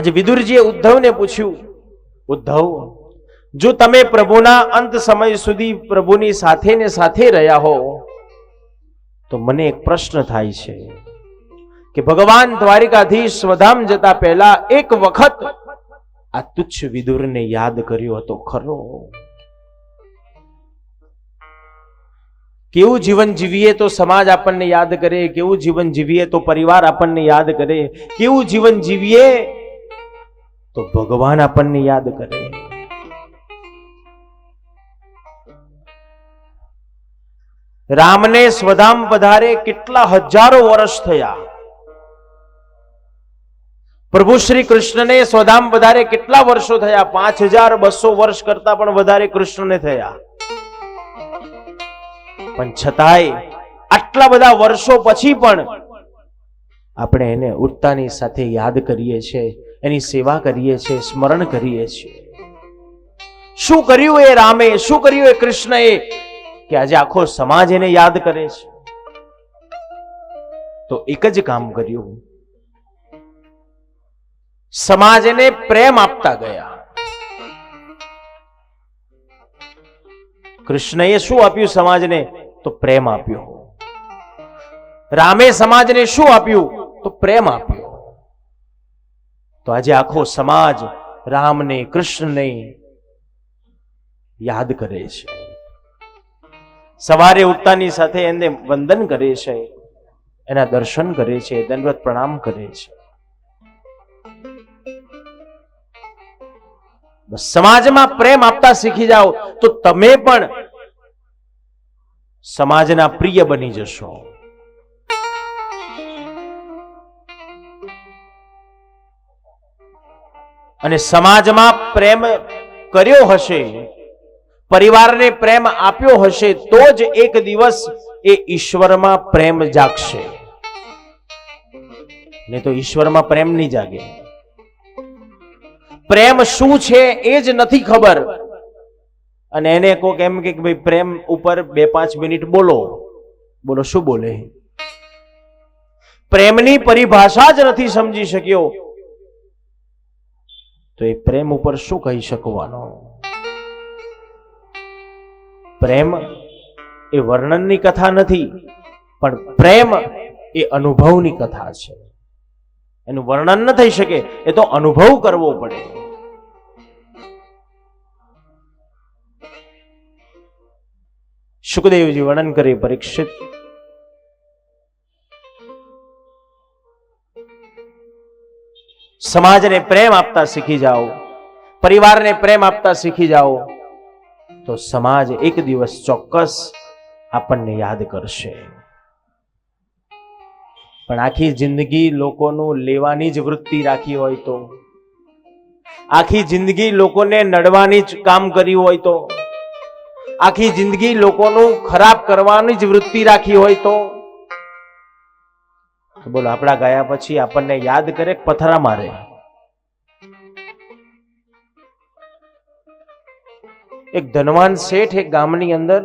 પછી વિદુરજીએ ઉદ્ધવને પૂછ્યું, ઉદ્ધવ, જો તમે પ્રભુના અંત સમય સુધી પ્રભુની સાથે ને સાથે રહ્યા હો, તો મને એક પ્રશ્ન થાય છે કે ભગવાન દ્વારિકાધીશ સ્વધામ જતા પહેલા એક વખત આ તુચ્છ વિદુરને યાદ કર્યો હતો ખરો? કેવું જીવન જીવીએ તો સમાજ આપણને યાદ કરે, કેવું જીવન જીવીએ તો પરિવાર આપણને યાદ કરે, કેવું જીવન જીવીએ તો ભગવાન આપણને યાદ કરે. રામને સ્વધામ પધારે કેટલા હજારો વર્ષ થયા. પ્રભુ શ્રી કૃષ્ણને સ્વધામ વધારે કેટલા વર્ષો થયા? પાંચ હજાર બસો વર્ષ કરતા પણ વધારે કૃષ્ણને થયા. પણ છતાંય આટલા બધા વર્ષો પછી પણ આપણે એને ઉઠતાની સાથે યાદ કરીએ છીએ. એની સેવા કરીએ છીએ, સ્મરણ કરીએ છીએ. શું કર્યું એ રામે? શું કર્યું એ કૃષ્ણએ? કે આજે આખો સમાજ એને યાદ કરે છે. તો એક જ કામ કર્યું. સમાજને પ્રેમ આપતા ગયા. કૃષ્ણએ શું આપ્યું સમાજને? તો પ્રેમ આપ્યો. રામે સમાજને શું આપ્યું? તો પ્રેમ આપ્યો. તો આજે આખો સમાજ રામને, કૃષ્ણને યાદ કરે છે. સવારે ઉઠતાની સાથે એને વંદન કરે છે, એના દર્શન કરે છે, દંડવત પ્રણામ કરે છે. સમાજમાં પ્રેમ આપતા શીખી જાઓ, તો તમે પણ સમાજના પ્રિય બની જશો. અને સમાજમાં પ્રેમ કર્યો હશે, પરિવારને પ્રેમ આપ્યો હશે, તો જ એક દિવસ એ ઈશ્વરમાં પ્રેમ જાગશે. ને તો ઈશ્વરમાં પ્રેમ નહીં જાગે. પ્રેમ શું છે એ જ નથી ખબર. અને એને કોક એમ કે ભાઈ, પ્રેમ ઉપર બે પાંચ મિનિટ બોલો. બોલો, શું બોલે? પ્રેમની પરિભાષા જ નથી સમજી શક્યો. તો એ પ્રેમ ઉપર શું કહી શકવાનો? પ્રેમ એ વર્ણનની કથા નથી, પણ પ્રેમ એ અનુભવની કથા છે. એનું વર્ણન ન થઈ શકે, એ તો અનુભવ કરવો પડે. સુખદેવજી વર્ણન કરી, પરીક્ષિત સમાજને પ્રેમ આપતા શીખી જાઓ, પરિવારને પ્રેમ આપતા શીખી જાઓ, તો સમાજ એક દિવસ ચોક્કસ આપણને યાદ કરશે. પણ આખી જિંદગી લોકોનું લેવાની જ વૃત્તિ રાખી હોય તો, આખી જિંદગી લોકોને નડવાની જ કામ કર્યું હોય તો, આખી જિંદગી લોકોનું ખરાબ કરવાની જ વૃત્તિ રાખી હોય તો બોલો, આપણા ગયા પછી આપણને યાદ કરે પથરા મારે? એક ધનવાન શેઠ એક ગામની અંદર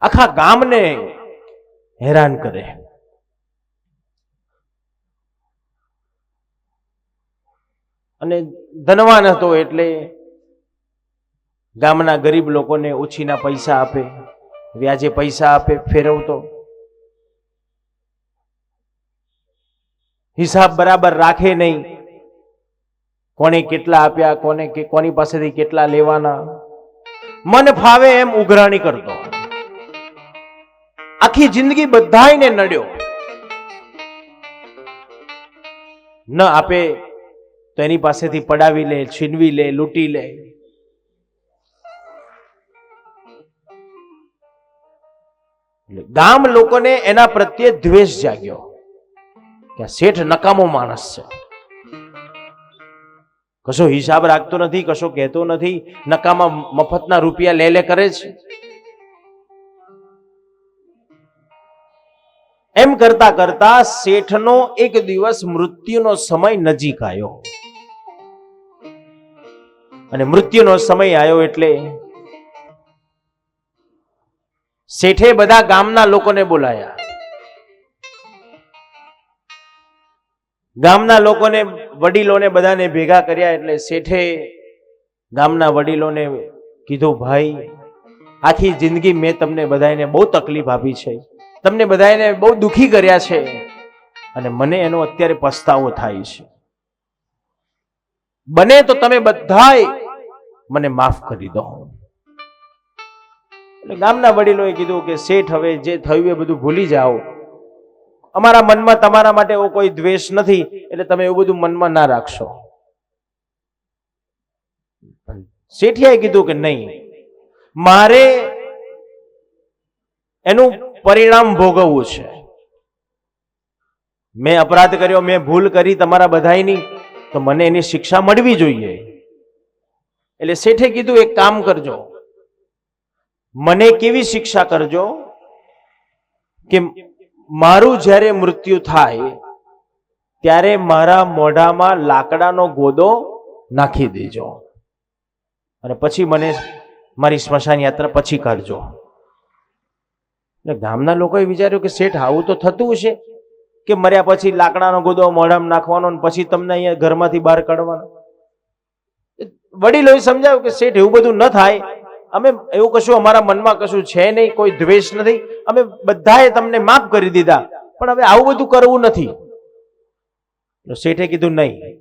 આખા ગામને હેરાન કરે. અને ધનવાન હતો એટલે ગામના ગરીબ લોકોને ઓછીના પૈસા આપે. વ્યાજે પૈસા આપે, ફેરવતો. હિસાબ બરાબર રાખે નહીં. કોને કેટલા આપ્યા, કોને કોની પાસેથી કેટલા લેવાના. મન ફાવે એમ ઉઘરાણી કરતો. આખી જિંદગી બધાયને નડ્યો. ન આપે તો એની પાસેથી પડાવી લે, છીનવી લે, લૂંટી લે. ગામ લોકોને એના પ્રત્યે દ્વેષ જાગ્યો કે શેઠ નકામો માણસ છે. કશો હિસાબ રાખતો નથી, કશો કહેતો નથી, નકામા મફતના રૂપિયા લે લે કરે છે. એમ કરતા કરતા શેઠનો એક દિવસ મૃત્યુનો સમય નજીક આવ્યો. અને મૃત્યુનો સમય આવ્યો એટલે શેઠે બધા ગામના લોકોને બોલાયા. ગામના લોકોને વડીલોને બધાને ભેગા કર્યા એટલે શેઠે ગામના વડીલોને કીધું, ભાઈ, આખી જિંદગી મેં તમને બધાને બહુ તકલીફ આપી છે. તમને બધાને બહુ દુખી કર્યા છે અને મને એનો અત્યારે પસ્તાવો થાય છે. બને તો તમે બધાય મને માફ કરી દો. એટલે ગામના વડીલોએ કીધું કે, શેઠ, હવે જે થયું એ બધું ભૂલી જાઓ. અમારા મનમાં તમારા માટે એવો કોઈ દ્વેષ નથી, એટલે તમે એવું બધું મનમાં ના રાખશો. શેઠિયાએ કીધું કે, નહીં. મારે એનું પરિણામ ભોગવવું છે. મેં અપરાધ કર્યો, મેં ભૂલ કરી તમારા બધાની તો મને એની શિક્ષા મળવી જોઈએ. એટલે શેઠે કીધું, એક કામ કરજો. મને કેવી શિક્ષા કરજો? કે મારું જ્યારે મૃત્યુ થાય, ત્યારે મારા મોઢામાં લાકડાનો ગોદો નાખી દેજો. અને પછી મને મારી સ્મશાન યાત્રા પછી કાઢજો. એટલે ગામના લોકોએ વિચાર્યું કે શેઠ, આવું તો થતું હશે કે મર્યા પછી લાકડાનો ગોદો મોઢામાં નાખવાનો અને પછી તમને અહીંયા ઘરમાંથી બહાર કાઢવાનો? વડીલોએ સમજાવ્યું કે શેઠ, એવું બધું ન થાય. અમે એવું કશું અમારા મનમાં કશું છે નહીં, કોઈ દ્વેષ નથી. અમે બધાએ તમને માફ કરી દીધા, પણ હવે આવું બધું કરવું નથી. શેઠે કીધું, નહીં.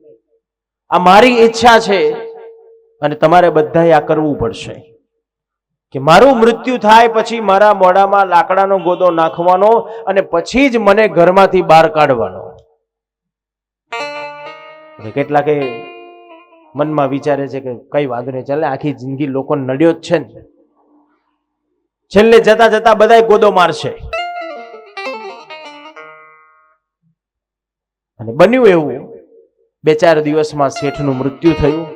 આ મારી ઈચ્છા છે અને તમારે બધાએ આ કરવું પડશે. કે મારું મૃત્યુ થાય પછી મારા મોઢામાં લાકડાનો ગોદો નાખવાનો અને પછી જ મને ઘરમાંથી બહાર કાઢવાનો. કેટલાકે મનમાં વિચારે છે કે કઈ વાંધો નહીં, ચાલે, આખી જિંદગી લોકો નડ્યો જ છે ને. છેલ્લે જતા જતા બધા ગોદો મારશે. અને બન્યું એવું, બે ચાર દિવસમાં શેઠનું મૃત્યુ થયું.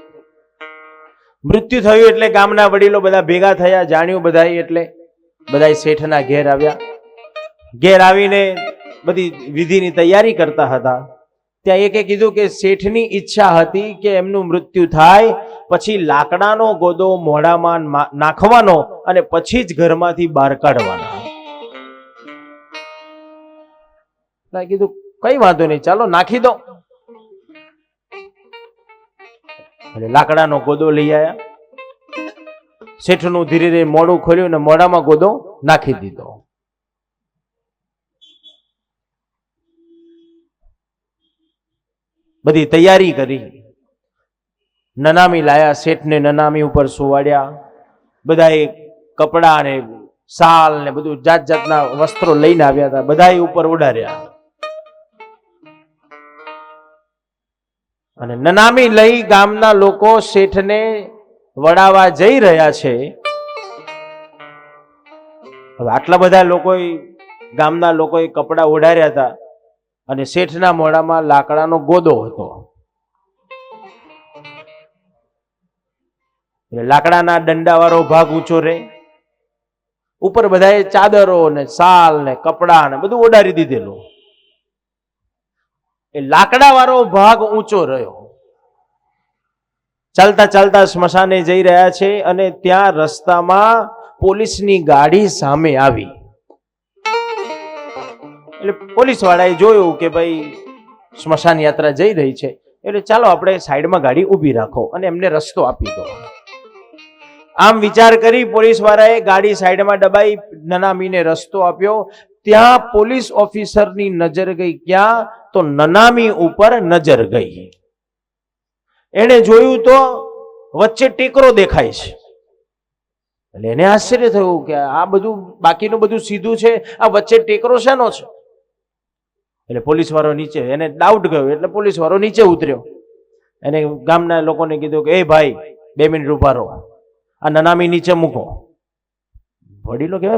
મૃત્યુ થયું એટલે ગામના વડીલો બધા ભેગા થયા, જાણ્યું બધા એટલે બધા શેઠના ઘેર આવ્યા. ઘેર આવીને બધી વિધિની તૈયારી કરતા હતા. ત્યાં એકે કીધું કે શેઠની ઈચ્છા હતી કે એમનું મૃત્યુ થાય, પછી લાકડાનો ગોદો મોઢામાં નાખવાનો અને પછી જ ઘરમાંથી બહાર કાઢવાનો. કીધું, કઈ વાંધો નહીં, ચાલો નાખી દો. લાકડાનો ગોદો લઈ આવ્યા શેઠનું ધીરે ધીરે મોઢું ખોલ્યું અને મોઢામાં ગોદો નાખી દીધો. બધી તૈયારી કરી. નનામી લાયા, શેઠને નનામી ઉપર સુવાડ્યા. બધાએ કપડા ને શાલ ને બધું જાત જાતના વસ્ત્રો લઈને આવ્યા હતા. બધા ઉપર ઉડાર્યા અને નનામી લઈ ગામના લોકો શેઠને વડાવા જઈ રહ્યા છે. હવે આટલા બધા લોકોએ ગામના લોકોએ કપડા ઓઢાર્યા હતા. અને શેઠના મોઢામાં લાકડાનો ગોદો હતો. એટલે લાકડાના દંડાવાળો ભાગ ઊંચો રહે ઉપર બધાએ ચાદરો ને શાલ ને કપડા ને બધું ઓડારી દીધેલું. એ લાકડાવાળો ભાગ ઊંચો રહ્યો. ચાલતા ચાલતા સ્મશાને જઈ રહ્યા છે અને ત્યાં રસ્તામાં પોલીસની ગાડી સામે આવી. એટલે પોલીસ વાળાએ જોયું કે ભાઈ સ્મશાન યાત્રા જઈ રહી છે, એટલે ચાલો આપણે સાઈડમાં ગાડી ઊભી રાખો અને એમને રસ્તો આપી દો. આમ વિચાર કરી પોલીસ વાળાએ ગાડી સાઈડમાં દબાઈ, નનામીને રસ્તો આપ્યો. ત્યાં પોલીસ ઓફિસરની નજર ગઈ. ક્યાં? તો નનામી ઉપર નજર ગઈ. એણે જોયું તો વચ્ચે ટેકરો દેખાય છે. એટલે એને આશ્ચર્ય થયું કે આ બધું, બાકીનું બધું સીધું છે. આ વચ્ચે ટેકરો શેનો છે? એટલે પોલીસવાળો નીચે, એને ડાઉટ ગયો, એટલે પોલીસવાળો નીચે ઉતર્યો. એને ગામના લોકોને કીધું કે, એ ભાઈ, બે મિનિટ ઊભા રહો. આ નનામી નીચે મૂકો. વડીલો કહેવાય,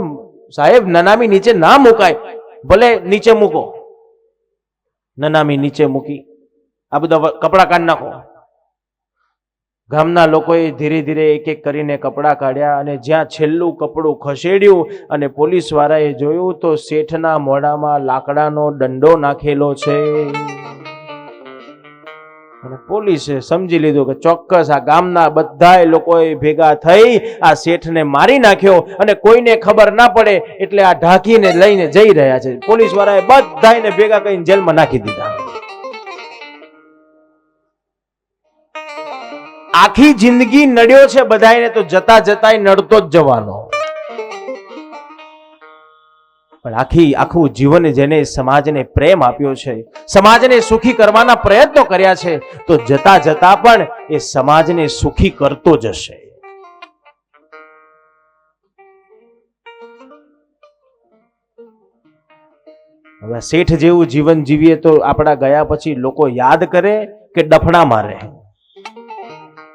સાહેબ, નનામી નીચે ના મુકાય. ભલે નીચે મૂકો. નનામી નીચે મૂકી. આ બધા કપડાં કાઢ નાખો. ગામના લોકોએ ધીરે ધીરે એક એક કરીને કપડાં કાઢ્યા અને જ્યાં છેલ્લું કપડું ખસેડ્યું અને પોલીસવાળાએ જોયું તો શેઠના મોઢામાં લાકડાનો દંડો નાખેલો છે. અને પોલીસે સમજી લીધું કે ચોક્કસ આ ગામના બધા લોકોએ ભેગા થઈ આ શેઠને મારી નાખ્યો અને કોઈને ખબર ના પડે એટલે આ ઢાંકીને લઈને જઈ રહ્યા છે. પોલીસવાળાએ બધાને ભેગા કરીને જેલમાં નાખી દીધા. આખી જિંદગી નડ્યો છે બધાને તો જતા જતા નડતો જ જવાનો. પણ આખી, આખું જીવન જેને સમાજને પ્રેમ આપ્યો છે, સમાજને સુખી કરવાના પ્રયત્નો કર્યા છે, તો જતા જતા પણ એ સમાજને સુખી કરતો જશે. હવે શેઠ જેવું જીવન જીવીએ તો આપણા ગયા પછી લોકો યાદ કરે કે ડફડા મારે.